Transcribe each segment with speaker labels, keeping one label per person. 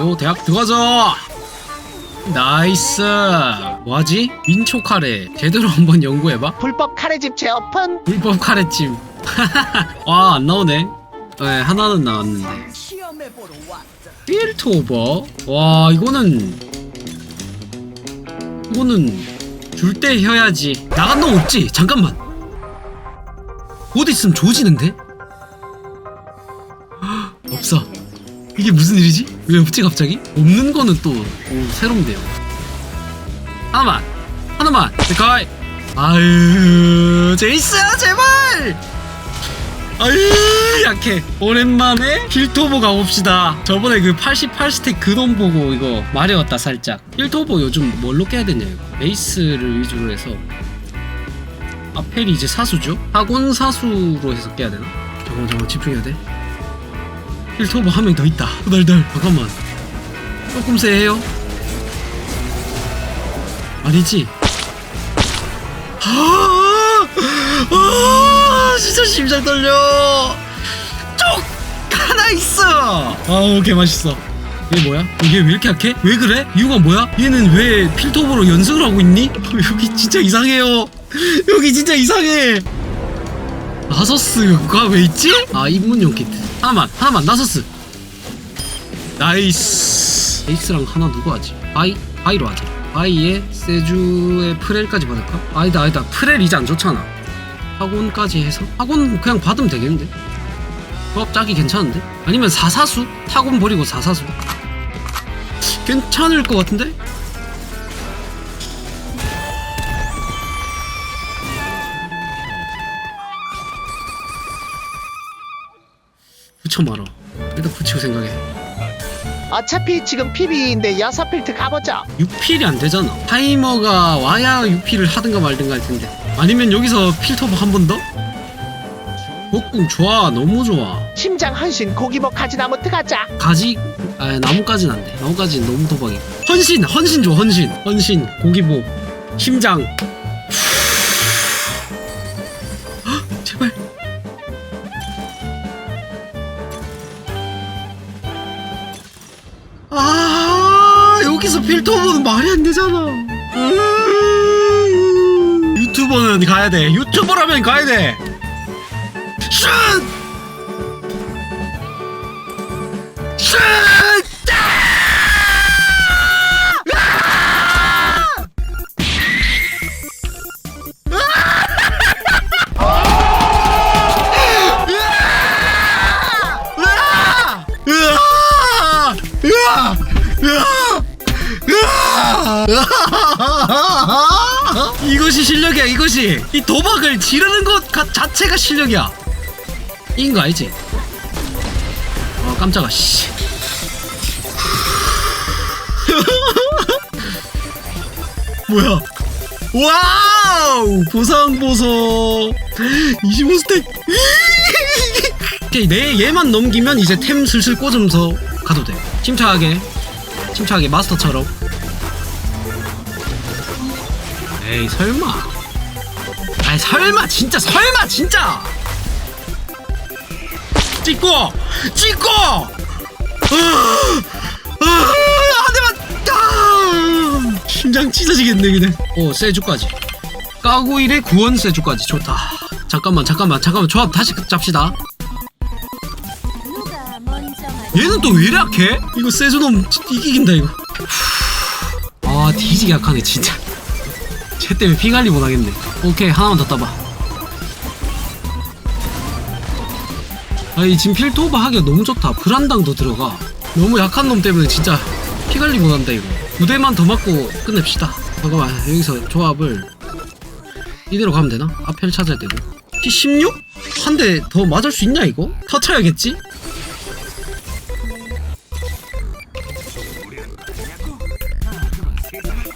Speaker 1: 오 대학 들어가자. 나이스. 뭐하지? 민초 카레. 제대로 한번 연구해봐.
Speaker 2: 불법 카레집 재오픈?
Speaker 1: 불법 카레찜 와안 나오네. 네 하나는 나왔는데. 필트 오버. 와 이거는 이거는 줄때 혀야지. 나간 놈 없지? 잠깐만. 어디 있으면 조지는데? 헉, 없어. 이게 무슨 일이지 왜 없지 갑자기? 없는 거는 또 오, 새로운데요. 하나만 하나만 가이! 아유 제이스야 제발! 아유 약해. 오랜만에 힐토보 가봅시다. 저번에 그 88스택 그돈 보고 이거 마려웠다 살짝. 힐토보 요즘 뭘로 깨야 되냐 이거? 베이스를 위주로 해서. 아펠이 이제 사수죠? 학원 사수로 해서 깨야 되나? 잠깐만 잠깐만 집중해야 돼 힐토보 한 명 더 있다 후덜덜 잠깐만 조금 세해요 아니지 아, 아, 진짜 심장 떨려. 쪽 하나 있어. 아우 개 맛있어. 이게 뭐야? 이게 왜 이렇게 약해? 왜 그래? 이유가 뭐야? 얘는 왜 필토브로 연습을 하고 있니? 여기 진짜 이상해요. 여기 진짜 이상해. 나서스가 왜 있지? 아 입문용 키트. 하나만 하나만 나서스. 나이스. 에이스랑 하나 누구 하지? 바이 바이로 하자. 바이에 세주의 프렐까지 받을까? 아니다 아니다 프렐 이제 안 좋잖아. 학원까지 해서 학원 그냥 받으면 되겠는데? 조합 짜기 괜찮은데? 아니면 사사수? 타곤 버리고 사사수? 괜찮을 것 같은데? 붙여 말아. 일단 붙이고 생각해.
Speaker 2: 어차피 지금 PB인데 야사필트 가보자
Speaker 1: 6필이 안 되잖아. 타이머가 와야 6필을 하든가 말든가 할 텐데. 아니면 여기서 필터버 한 번 더? 복궁 좋아. 너무 좋아.
Speaker 2: 심장 헌신 고기목 가지나무 트 가자
Speaker 1: 가지 아 나무까지는 안 돼. 나무까지는 너무 도박이고. 헌신 헌신 줘 헌신. 헌신 고기보 심장. 1터보는 말이 안 되잖아. 유튜버는 가야 돼. 유튜버라면 가야 돼. 슛! 슛! 이것이 실력이야 이것이. 이 도박을 지르는 것 가- 자체가 실력이야. 이긴 거 알지? 아 깜짝아 씨. 뭐야? 와우! 보상 보석 25스택. 오케이 내 얘만 넘기면 이제 템 슬슬 꽂으면서 가도 돼. 침착하게. 침착하게 마스터처럼 에이 설마. 아이 설마 진짜 설마 진짜! 찍고! 찍고! 아, 한 대만 아, 심장 찢어지겠네 그냥. 오 세주까지. 1에 구원 세주까지. 좋다. 잠깐만 잠깐만 잠깐만. 조합 다시
Speaker 3: 말
Speaker 1: 얘는 또 왜 이렇게? 이거 세주놈 이기긴다 이거. 아 뒤지게 약하네 진짜 쟤 때문에 피 관리 못하겠네 오케이 하나만 더 따봐 아이 지금 필토오버 하기가 너무 좋다 브란당도 들어가 너무 약한 놈 때문에 진짜 피 관리 못한다 이거 두 대만 더 맞고 끝냅시다 잠깐만 여기서 조합을 이대로 가면 되나? 앞에를 찾아야 되고 피 16? 한 대 더 맞을 수 있냐 이거? 터쳐야겠지?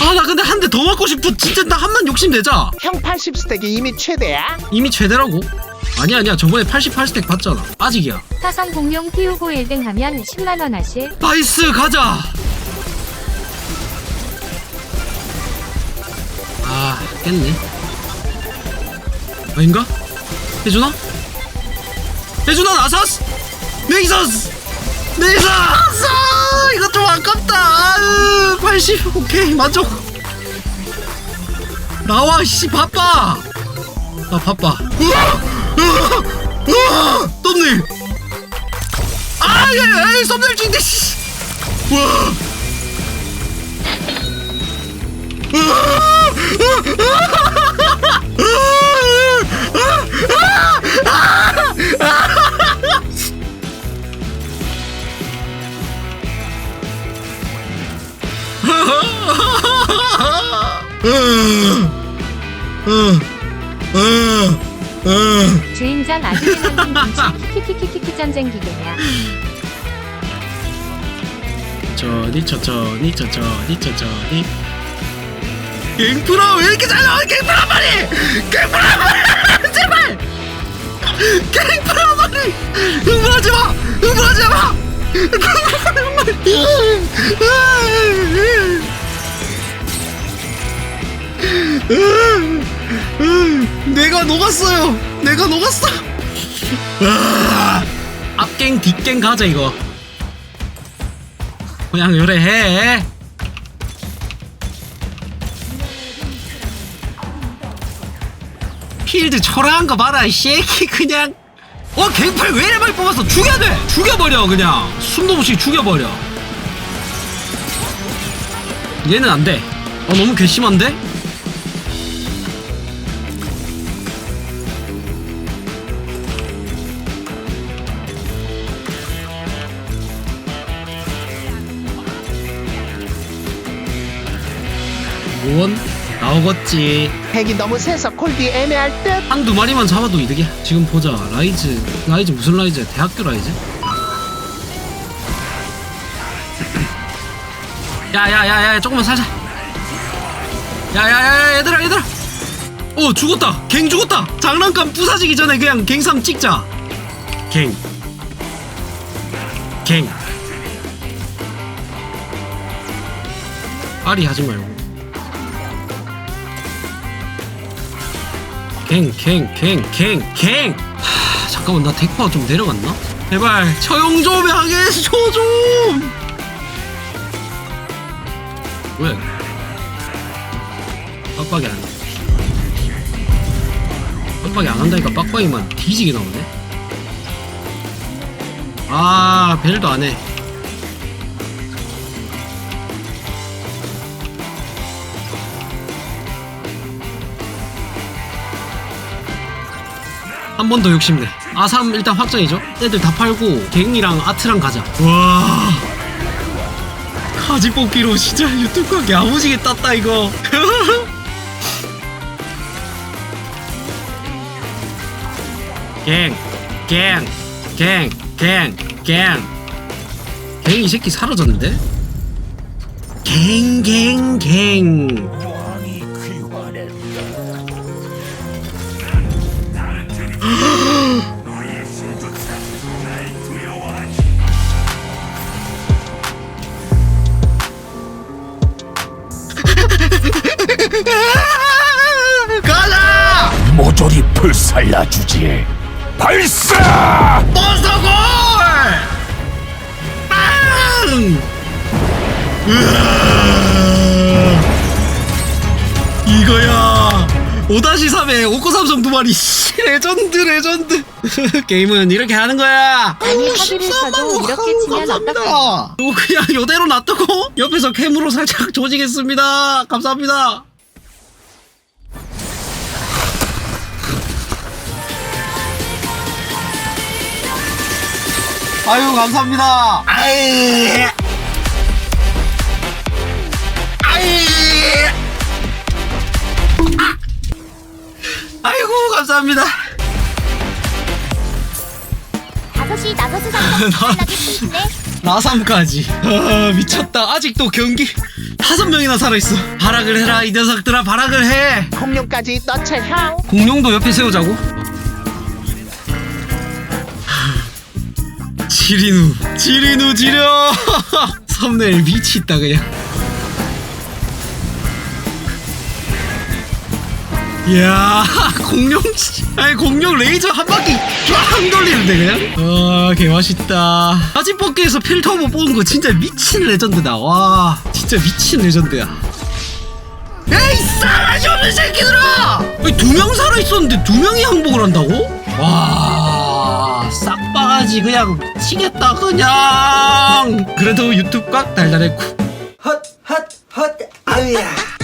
Speaker 1: 아 나 근데 한 대 더 맞고 싶어 진짜 나한번 욕심 내자.
Speaker 2: 형 80스택이 이미 최대야?
Speaker 1: 이미 최대라고? 아니 아니야. 저번에 88스택 봤잖아. 아직이야.
Speaker 3: 타성 공룡 피우고 1등 하면 10만원 하실.
Speaker 1: 나이스 가자! 아 깼네. 아닌가? 해주나? 해주나 나사스? 네이사스! 네이사스 이거 좀 아깝다 아으 80 오케이 만족 나와 씨 바빠 나 바빠 으아! 으아! 으아! 썸네일 아예 썸네일 찍는데 씨 와.
Speaker 3: 주인장 아들이는 김치 키키키키키 전쟁 기계야.
Speaker 1: 천천히 천천히 천천히 천천히. 갱프라 왜 이렇게 잘 나와? 갱프라 말이 갱프라 말이 제발! 갱프라 말이 흥분하지 마! 흥분하지 마! 갱프라 말이 내가 녹았어요. 내가 녹았어. 앞갱 뒷갱 가자 이거. 그냥 요래 해. 필드 초라한 거 봐라 이 새끼. 그냥 어 갱팔 왜 이래 많이 뽑았어 죽여야 돼 죽여버려 그냥 숨도 못 쉬게 죽여버려 얘는 안돼 어 너무 괘씸한데? 뭔? 나오겠지
Speaker 2: 핵이 너무 세서 콜디 애매할 듯
Speaker 1: 한두 마리만 잡아도 이득이야. 지금 보자. 라이즈. 라이즈 무슨 라이즈야? 대학교 라이즈? 야야야야 조금만 살자. 야야야 얘들아 얘들아. 어 죽었다. 갱 죽었다. 장난감 부사지기 전에 그냥 갱삼 찍자. 갱. 갱. 아리 하지 말고. 갱, 갱, 갱, 갱, 갱! 하, 잠깐만, 나 덱파가 좀 내려갔나? 제발, 처용 좀 하게 해줘, 좀! 왜? 빡빡이 안 해. 빡빡이 안 한다니까 빡빡이만 뒤지게 나오네? 아, 벨도 안 해. 한 번 더 욕심내. 아삼 일단 확정이죠. 애들 다 팔고 갱이랑 아트랑 가자. 와. 가지 뽑기로 진짜 유튜브 가게 야무지게 땄다 이거. 갱, 갱, 갱, 갱, 갱. 갱이 새끼 사라졌는데? 갱, 갱, 갱.
Speaker 4: 모조리 불살라주지 발사!
Speaker 1: 몬스터골! 빵! 으아! 이거야 5-3에 오코 삼성 두 마리 씨, 레전드 레전드 게임은 이렇게 하는 거야
Speaker 3: 아니,
Speaker 1: 어,
Speaker 3: 합의를
Speaker 1: 13만
Speaker 3: 써도
Speaker 1: 원
Speaker 3: 이렇게 치면
Speaker 1: 감사합니다.
Speaker 3: 어떡해.
Speaker 1: 이거 그냥 이대로 놔두고 옆에서 캠으로 살짝 조지겠습니다 감사합니다 아유 감사합니다. 아이. 아이. 아. 아이고 감사합니다.
Speaker 5: 5시 나서스 상점 연락이 끊기네.
Speaker 1: 나삼까지. 아 미쳤다. 아직도 경기 다섯 명이나 살아 있어. 발악을 해라 이 녀석들아 발악을 해.
Speaker 2: 공룡까지 넣자 형
Speaker 1: 공룡도 옆에 세우자고. 지리누 지리누 지려. 썸네일 미치있다 그냥. 이야 공룡 씨- 아니 공룡 레이저 한 바퀴 쫙팡 돌리는데 그냥? 아 개맛있다. 사진 뽑기에서 필터보 뽑은 거 진짜 미친 레전드다. 와 진짜 미친 레전드야. 에이 싸가지 없는 새끼들아! 두명 살아있었는데 두 명이 항복을 한다고? 와 싹 와야지 그냥 치겠다 그냥 그래도 유튜브 꽉 달달했고
Speaker 6: 헛헛헛 아우야